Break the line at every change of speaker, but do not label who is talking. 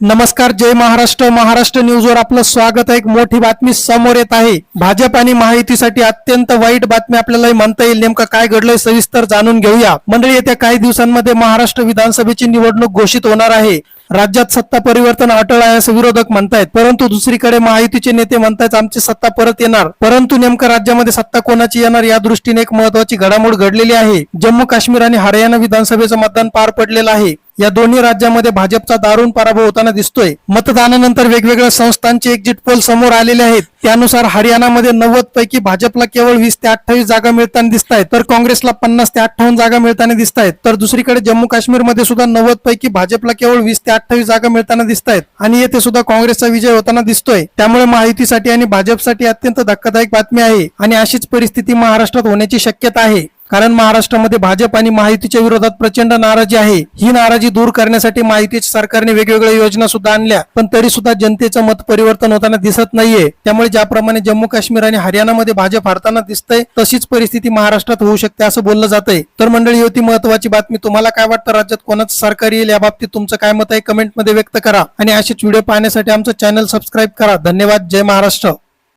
नमस्कार जय महाराष्ट्र. महाराष्ट्र न्यूजवर आपलं स्वागत आहे. एक मोठी बातमी समोर येत आहे. भाजप आणि महायुतीसाठी अत्यंत वाईट बातमी आपल्याला म्हणता येईल. नेमकं काय घडलंय सविस्तर जाणून घेऊया. मंडळी येत्या काही दिवसांमध्ये महाराष्ट्र विधानसभेची निवडणूक घोषित होणार आहे. राज्यात सत्ता परिवर्तन अटळ आहे असं विरोधक म्हणतायत. परंतु दुसरीकडे महायुतीचे नेते म्हणतायत आमची सत्ता परत येणार. परंतु नेमकं राज्यामध्ये सत्ता कोणाची येणार या दृष्टीने एक महत्वाची घडामोड घडलेली आहे. जम्मू काश्मीर आणि हरियाणा विधानसभेचं मतदान पार पडलेलं आहे. या दोन्ही राज्यामध्ये भाजपचा दारुण पराभव होताना दिसतोय. मतदानानंतर वेगवेगळ्या संस्थांचे एक्झिट पोल समोर आलेले आहेत. त्यानुसार हरियाणामध्ये नव्वद पैकी भाजपला केवळ वीस ते अठ्ठावीस जागा मिळताना दिसत आहेत तर काँग्रेसला पन्नास ते अठ्ठावन्न जागा मिळताना दिसत आहेत तर दुसरीकडे जम्मू काश्मीरमध्ये सुद्धा नव्वद पैकी भाजपला केवळ वीस ते अठ्ठावीस जागा मिळताना दिसत आहेत आणि येथे सुद्धा काँग्रेसचा विजय होताना दिसतोय. त्यामुळे महायुतीसाठी आणि भाजपसाठी अत्यंत धक्कादायक बातमी आहे. आणि अशीच परिस्थिती महाराष्ट्रात होण्याची शक्यता आहे. कारण महाराष्ट्रामध्ये भाजप आणि माहितीच्या विरोधात प्रचंड नाराजी आहे. ही नाराजी दूर करण्यासाठी माहिती सरकारने वेगवेगळ्या योजना सुद्धा आणल्या. पण तरी सुद्धा जनतेचं मत परिवर्तन होताना दिसत नाहीये. त्यामुळे ज्याप्रमाणे जम्मू काश्मीर आणि हरियाणामध्ये भाजप हरताना दिसतंय तशीच परिस्थिती महाराष्ट्रात होऊ शकते असं बोललं जातंय. तर मंडळी होती महत्वाची बातमी. तुम्हाला काय वाटतं? राज्यात कोणाचं सरकार येईल? या बाबतीत तुमचं काय मत आहे? कमेंटमध्ये व्यक्त करा. आणि असेच व्हिडिओ पाहण्यासाठी आमचं चॅनल सबस्क्राईब करा. धन्यवाद. जय महाराष्ट्र.